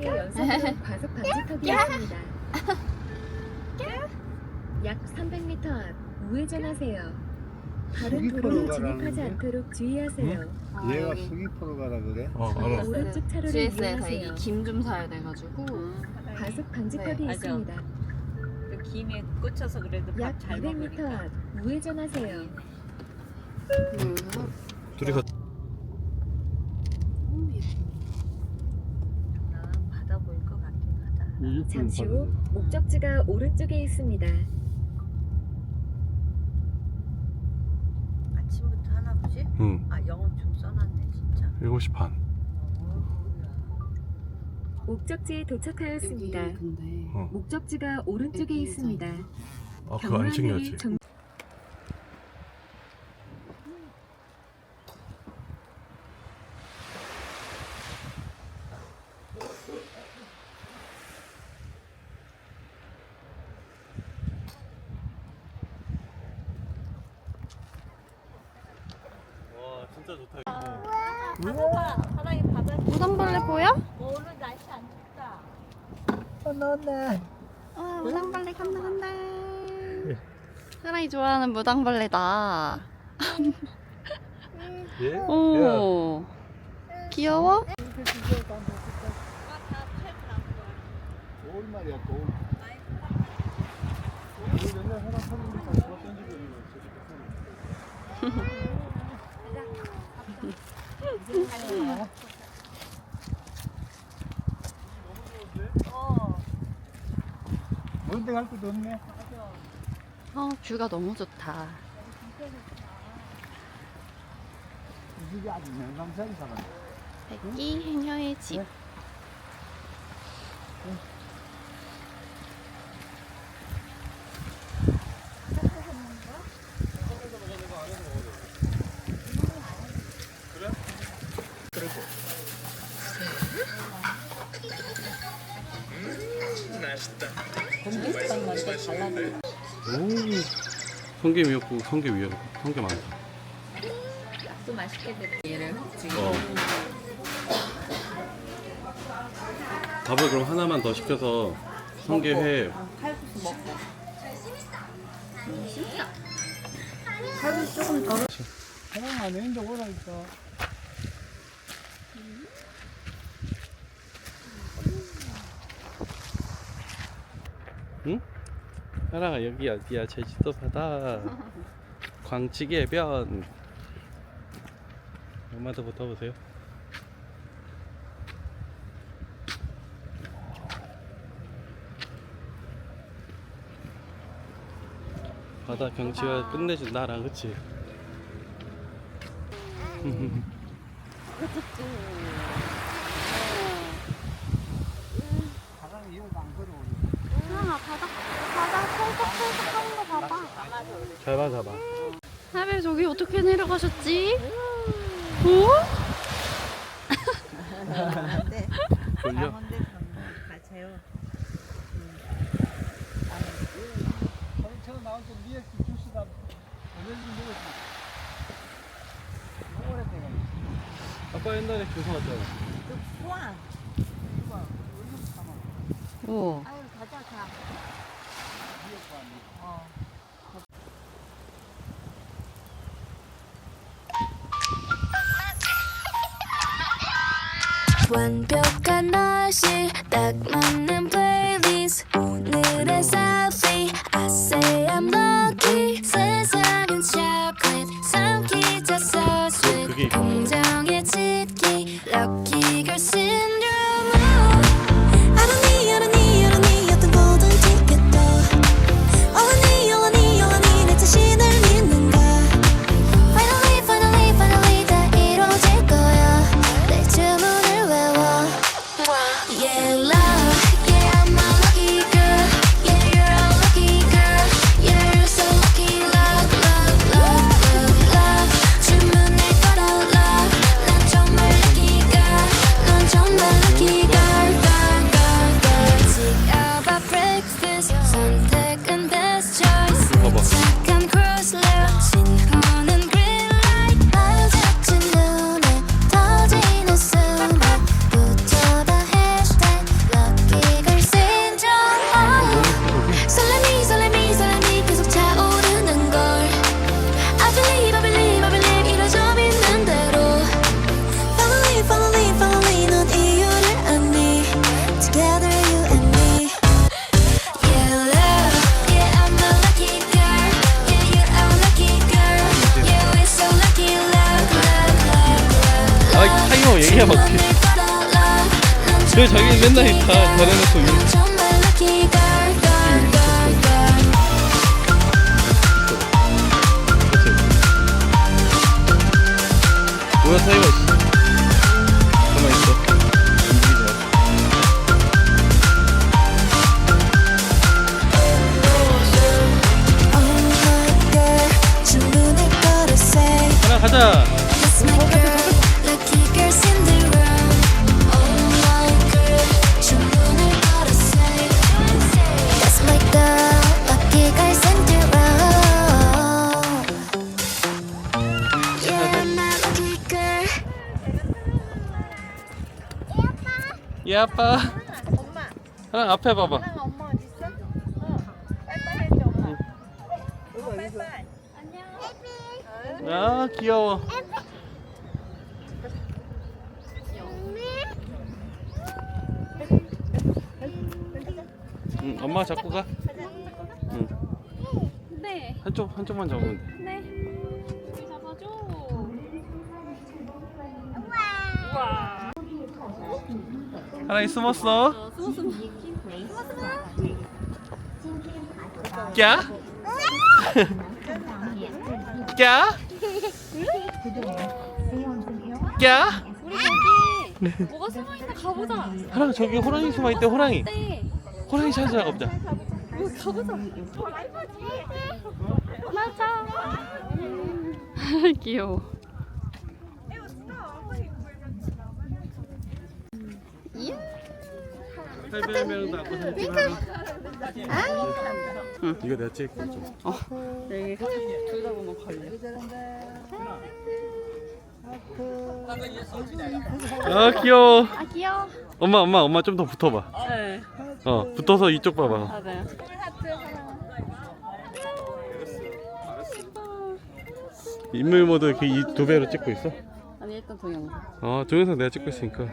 방향의 연속으로 과속 방지턱이 있습니다. 약 300m 앞 우회전하세요. 다른 도로로 가라는 진입하지? 않도록 주의하세요. 아, 얘가 여기 수기포로 가라 그래? 어 알아. 오른쪽 차로를 GS에서 이용하세요. 김 좀 사야 돼가지고 과속 방지턱이 네. 있습니다. 그 김에 꽂혀서 그래도 약밥잘 200m 먹으니까. 앞 우회전하세요. 그 둘이 가. 나 바다 보일 것 같긴 하다. 잠시 후 목적지가 오른쪽에 있습니다. 아침부터 하나 보지? 응. 아 영업 좀 써놨네 진짜. 7시 반. 목적지에 도착하였습니다. 근데 어. 목적지가 오른쪽에 있습니다. 아 그거 안 챙겼지. 경로안내를 정- 와 진짜 좋다. 바다봐 사랑이 바다. 무당벌레 보여? 오늘 날씨 안 춥다. 아 무당벌레 간다 간다 사랑이 좋아하는 무당벌레다 예? 오 귀여워? 돌 말이야 맨날 하나 던지고 있는. 어. 뭔데 갈 것도 없네. 어 뷰가 너무 좋다. 이 집이 아주 명강산이 살아. 백기 해녀의 집 오. 성게 미역국, 성게 미역국, 성게 많다. 또 맛있게 됐. 얘를 지금. 어. 밥을 그럼 하나만 더 시켜서 성게회 칼국수 먹고. 사람 안 했는데 오라니까. 하랑아 여기 어디야. 제주도 바다. 광치기 해변. 엄마 더 붙어보세요. 바다 경치가 끝내준다 나랑 그치? 사람이 이거 안 걸어오네. 하랑아 바다 바다 펄썩펄썩 하는 거 봐봐 잡아 잡아 하벨 저기 어떻게 내려가셨지? 오? 네. 돌려? 강원대 가세요. 저는 나올 때 미역 주스가 오렌지 먹었지. 오래돼가. 아빠 옛날에 교사 왔잖아 우와. 오 아유 가자 가. 어. 완벽한 날 씨딱 맞는 플 기가 막혀. 왜 자기 맨날 다 잘해놓고 이- 정말 lucky girl, girl, girl, girl. 뭐야 타이머 씨. 가만 있어. 움직이지 마. My girl, 주문을 걸어 say 하나 가자. 얘 아빠. 하나 앞에 봐봐. 엄마 어디 있어? 어. 빨빨 해줘 엄마. 빨빨. 안녕. 아 귀여워. 응, 엄마 잡고 가. 응. 네. 한쪽 한쪽만 잡으면 돼. 하나이 숨었어. 어. 꺄? 꺄? 꺄? 우리 저기 뭐가 숨어 있나 가보자. 하랑 저기 호랑이 숨어 있대 호랑이. 네. 호랑이 찾으러 가보자. 우리 가보자. 맞아. 귀여워. 이거 내가 찍을게 좀. 여기 둘다 보면 걸려. 아 귀여워. 아 귀여워. 엄마 엄마 엄마 좀 더 붙어봐. 네. 어 붙어서 이쪽 봐봐. 맞아요. 인물 모드 이렇게 이두 배로 찍고 있어? 아니 일단 동영상. 어 동영상 내가 찍고 있으니까.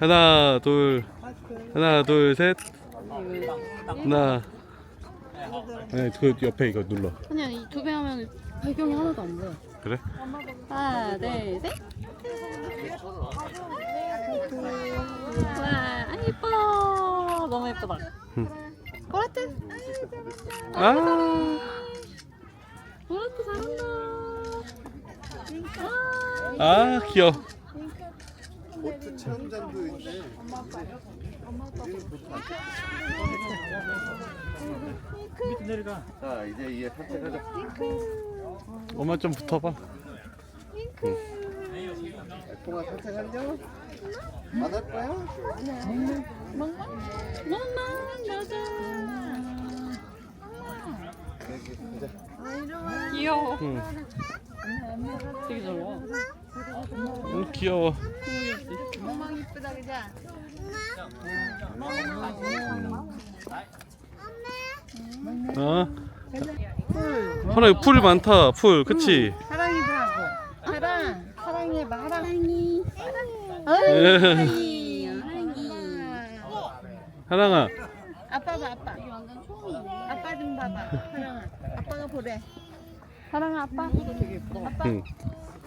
하나 둘 하나 둘 셋. 하나. 네, 그 옆에 이거 눌러. 아니야 이두 배 하면 배경이 하나도 안 보여. 그래? 하나, 둘, 셋. 와, 아 예뻐. 너무 예쁘다. 응. 보라트. 아. 보라트 잘한다. 아 귀여워. 보트 체험장도 있네. 밑에 내려가. 자 이제 이에 산책하자. 엄마 좀 붙어봐. 통화 산책하려? 안할 거야? 멍멍 맞아. 귀여워. 응. 되게 잘 와. 응, 귀여워. 멍멍 이쁘다 그죠? 어. 하나 풀 많다. 풀, 그치? 사랑이도 하고. 사랑. 사랑이 해봐. 사랑이. 예. 사랑이. 하랑아. 아빠 봐 아빠. 아빠 좀 봐봐. 사랑아. 아빠가 보래. 사랑아 아빠. 아빠. 응.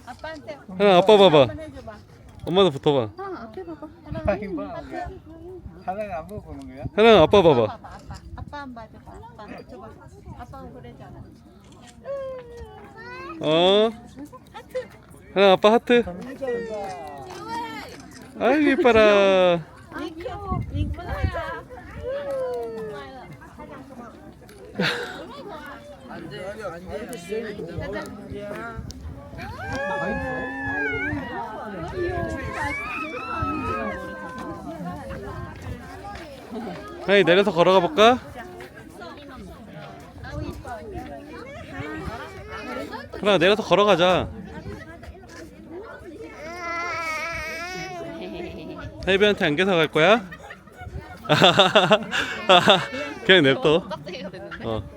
아빠한테. 하랑 아빠 봐봐. 한번 해줘봐. 엄마도 붙어봐. 사랑 앞에 봐봐. 하나가 안 먹어보는 거야? 하랑 아빠 봐봐. 봐봐 아빠. 아빠 한 번 봐줘봐. 아빠 줘봐. 아빠가 보래잖아. 어. 하랑 아빠 하트. 아이고 이뻐라. 귀여워. 이쁘다. 하이 내려서 걸어가 볼까? 하랑 내려서 걸어가자. 해비한테 안겨서 갈 거야? 그냥 냅둬. 어.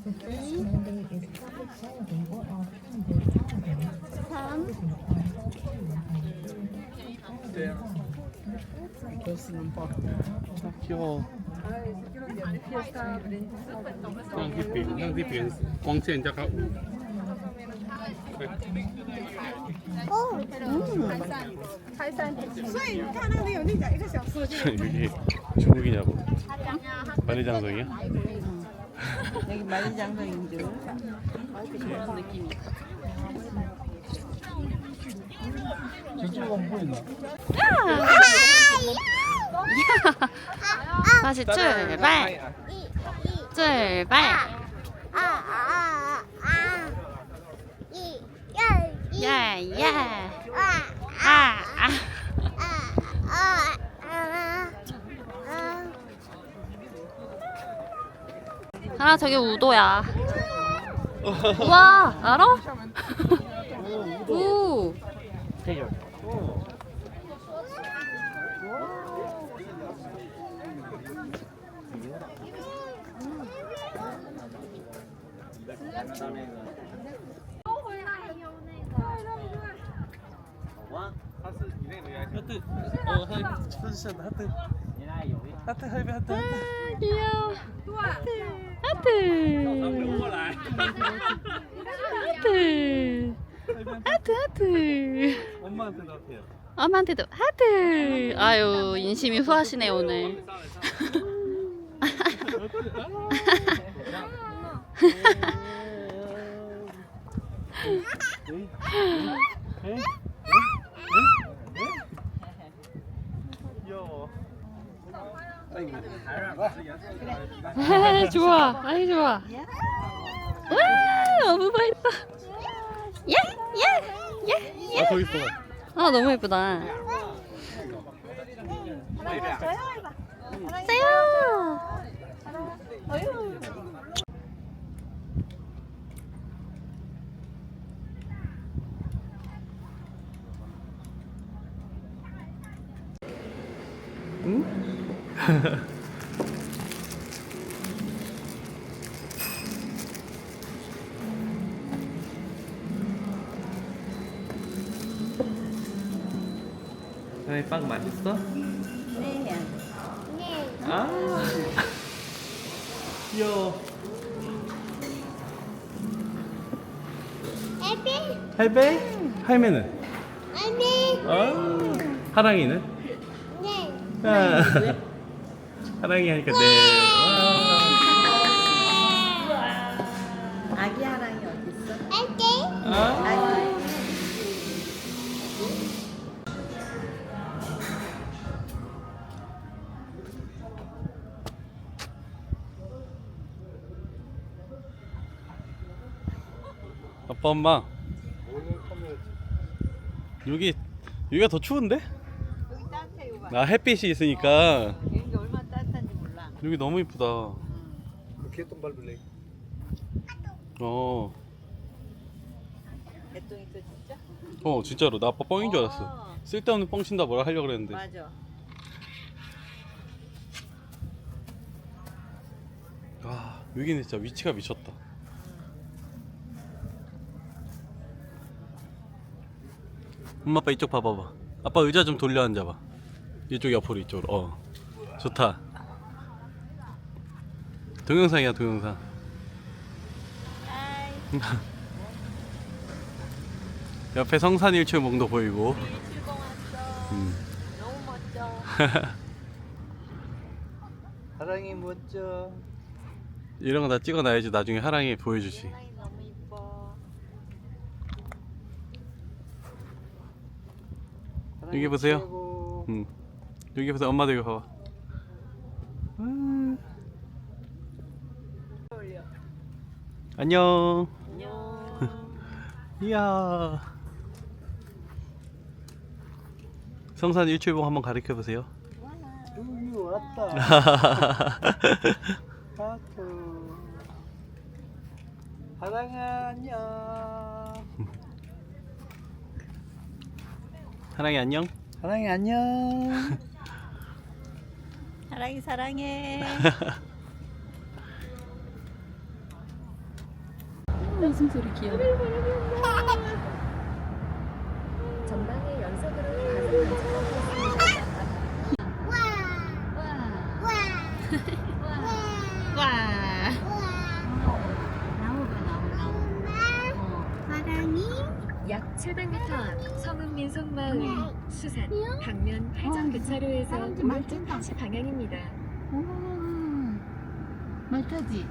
让去饼，让去饼光线加较有。所以你看那里有那个一个小时， 여기 중국이냐고? 만리장성이야? 여기 만리장성인 줄. 보이나? 다시 출발. 출발. 아, 아. 하나 저기 우도야. 우와, 알아? 우. 하트. 어, 하트. 포지션 하트. 하트 할배 하트 하트. 귀여워. 하트. 하트. 하트 하트. 엄마한테도 하트요. 엄마한테도 하트. 아유 인심이 후하시네 오늘. 좋아. 아이 좋아. 와 너무 맛있어. 예 예 예 예 아 거기 있어. 아 너무 예쁘다. 세요. 하나의 빵 맛있어? 네. 아. 귀여워. 할배? 할매는? 아. 하랑이는? 아. 하랑이 하니까 네. 아빠 엄마 여기 여기가 더 추운데? 여기 따뜻해 봐. 나 햇빛이 있으니까 여기 얼마나 따뜻한지 몰라. 여기 너무 이쁘다. 그 개똥 밟을래. 어, 개똥 있어 진짜? 어 진짜로 나 아빠 뻥인 줄 알았어. 어. 쓸데없는 뻥 친다 뭐라 하려고 그랬는데. 맞아. 아 여기는 진짜 위치가 미쳤다. 엄마 아빠 이쪽 봐봐봐. 아빠 의자 좀 돌려 앉아봐. 이쪽 옆으로 이쪽으로. 어 좋다. 동영상이야 동영상. 옆에 성산일출봉도 보이고. 음. 너무 멋져. 사랑이 멋져. 이런 거 다 찍어놔야지 나중에 하랑이 보여주지. 하랑이 너무 이뻐. 여기 보세요. 최고. 음. 여기 보세요. 엄마도 이거 봐봐. 음. 안녕. 안녕. 이야. 성산 일출봉 한번 가르쳐 보세요. 여기 왔다. 하트. 사랑아 안녕. 하랑이 안녕. 사랑이 안녕. 사랑해 사랑해. 웃음소리 귀여워. 전방에 연속으로 가슴 간직하고 있습니다. 와. 약 700m 앞 서문민속 마을 수산 방면 회전 교차로에서 오른쪽 타치 방향입니다. 말 타지.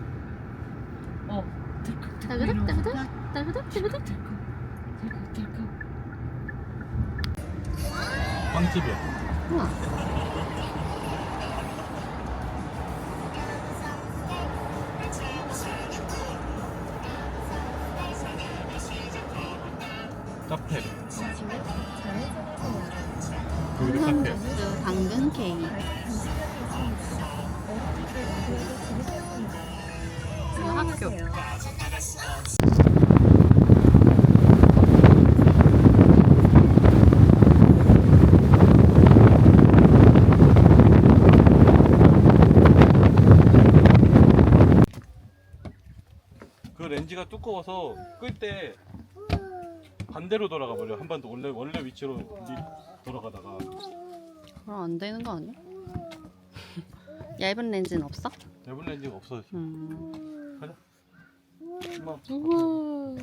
따그닥 따그닥 따그닥 따그닥. 빵집이야. 카페. 그 렌즈가 두꺼워서 끌 때 반대로 돌아가 버려. 한 번 더 원래 원래 위치로 미- 돌아가다가 그럼 안 되는 거 아니야? 얇은 렌즈는 없어? 얇은 렌즈가 없어. 음. 가자. 엄마, 우와.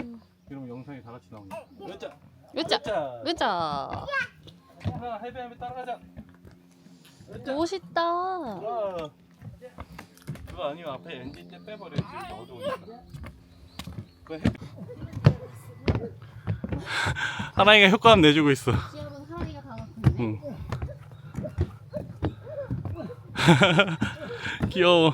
이러면 영상이 다 같이 나오네. 으짜, 으짜. 으짜. 으짜. 하나 해배하면 따라가자. 멋있다. 와. 그거 아니면 앞에 엔진 때 빼버려야지. 어두우니까. 하나이가 효과음 내주고 있어. 여러분 하랑이가 다. 응. 귀여워.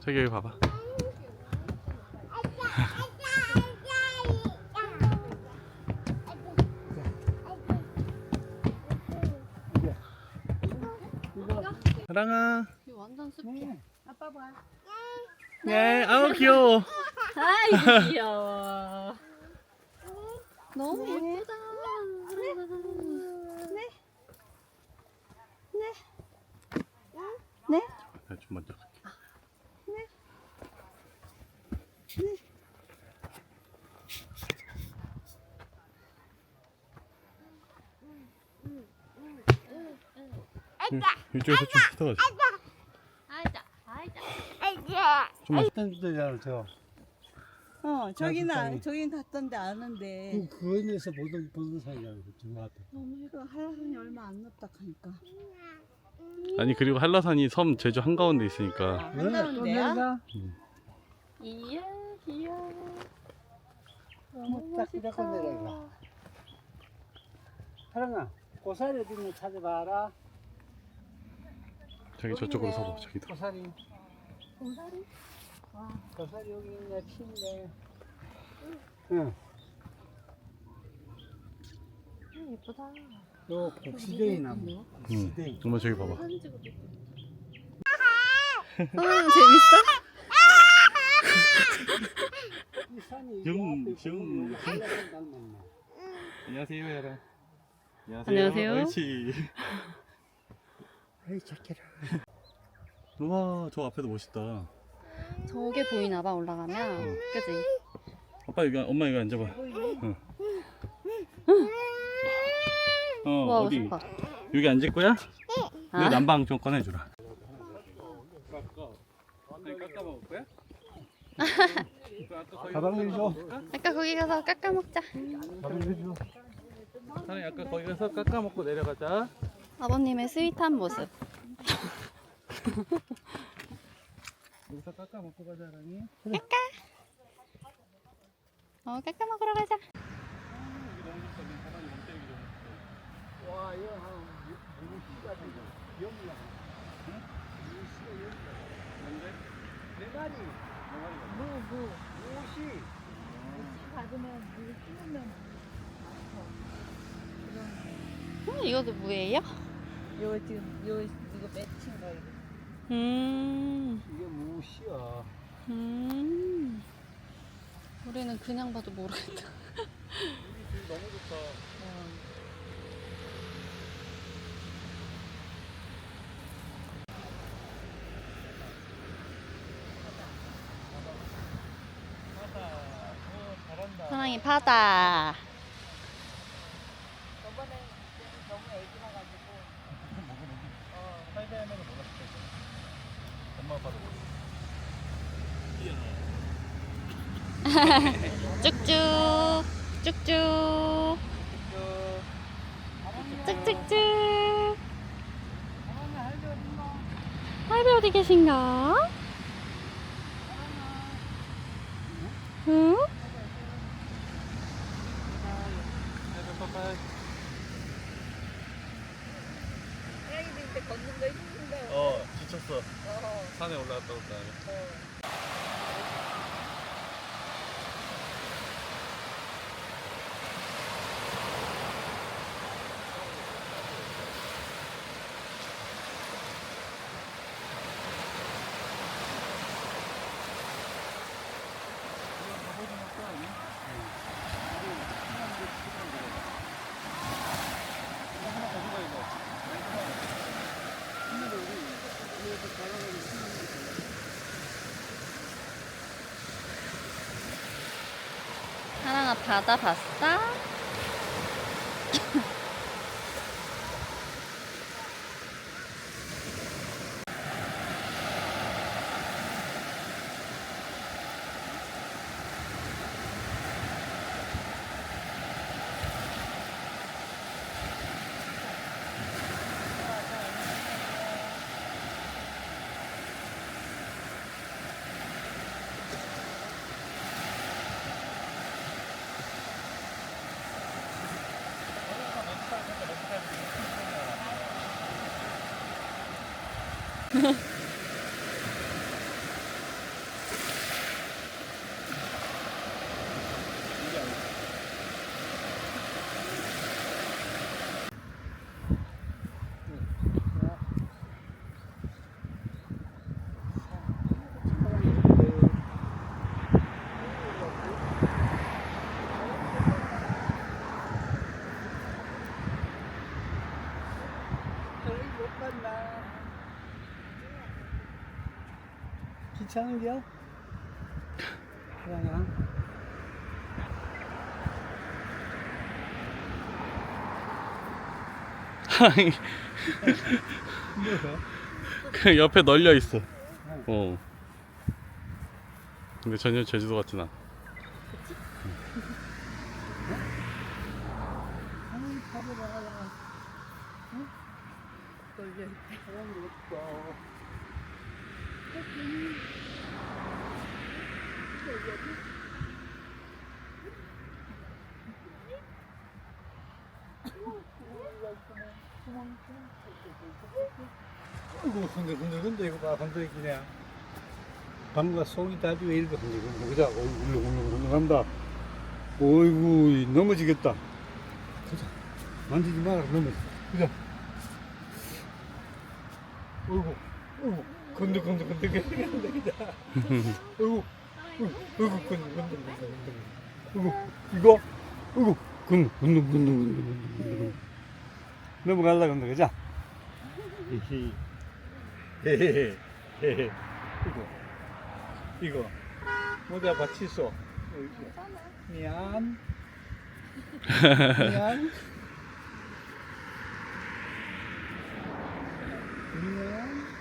저기 여기 봐봐. 사랑아. 이거 완전 숲이야. 아빠 봐. 네, 아우 귀여워. 아이고 귀여워. 너무 예쁘다. 네. 나좀 먼저 갈게. 응, 이쪽에서 좀 붙어가지고. 아이자, 아이자. 어떤 데잖아 저. 어 저기는 아- 저긴 갔던데 아는데. 그 그거에서 보던 보던 사이잖아 저 앞에. 너무 이거 한라산이 얼마 안 났다 하니까. 아니 그리고 한라산이 섬 제주 한가운데 있으니까 한가운데야? 이야 귀여워. 너무 딱 이렇게 내려가. 사랑아, 고사리 어디 있는 찾아봐라. 저기 저쪽으로 서봐 저기도 고사리. 고사리? 고사리 여기 있네, 피인데. 응. 예쁘다. 요 곡시대이 나무. 응 곡시대이. 엄마 저기 봐봐 음, 재밌어? 이 산이 영, 영, 한라산 닮았네. 안녕하세요 안녕하세요. 에이, 착해라. 우와 저 앞에도 멋있다 저게 보이나 봐 올라가면. 응. 그지? 아빠 여기 엄마 여기 앉아봐 응. 어와 어디 좋다. 여기 앉을 거야? 내 아. 난방 좀 꺼내주라? 가방 내줘. 아까 거기 가서 깎아 먹자. 가방 내줘. 사장님 아까 거기 가서 깎아 먹고 내려가자 아버님의 스윗한 모습. 여기서 깎아 먹고 가자 라니 어 깎아 먹으러 가자. 와, 이거 한 누구 씨가 되고 여기야. 응? 누구 씨가 여기야. 뭔데? 네 마리. 네 마리가. 무, 무. 무시. 음, 이것도 무예요? 요 지금 요 이거 맺힌 거 이거. 음, 이게 무엇이야? 음. 우리는 그냥 봐도 모르겠다. 너무 좋다. 사랑이 바다. 살살하면 몰랐을 텐데. 엄마 아빠도. 쭉쭉, 쭉쭉. 쭉쭉쭉. 할배 어디 계신가? 응? 태양이들 걷는 거 힘든데. 어, 지쳤어. 산에 올라갔다 올 다음에. 사랑아 바다 봤어? 괜찮은겨? 그러냐? 그 옆에 널려 있어. 어. 근데 전혀 제주도 같진 않아. 아니, 밥을 먹어야. 응? 떨려. 사람이 없어. 아이고 흔들흔들 이거 봐 흔들기네 방과 속이 다지 왜 이렇게 흔들흔들 보자. 울렁울렁울렁한다. 어이구 넘어지겠다. 보자. 만지지 마라 넘어져 보자. 어이구 어이구 건들 건들 건들 건들. 건들 어이구 어이구 건들 건들 건들 건들. 어이구 이거? 어이구 건들 건들 건들 건들 건들 넘어갈라 건들 그자. 헤헤 헤 헤헤 이거. 이거. 모자 받치소 미안. 미안. 미안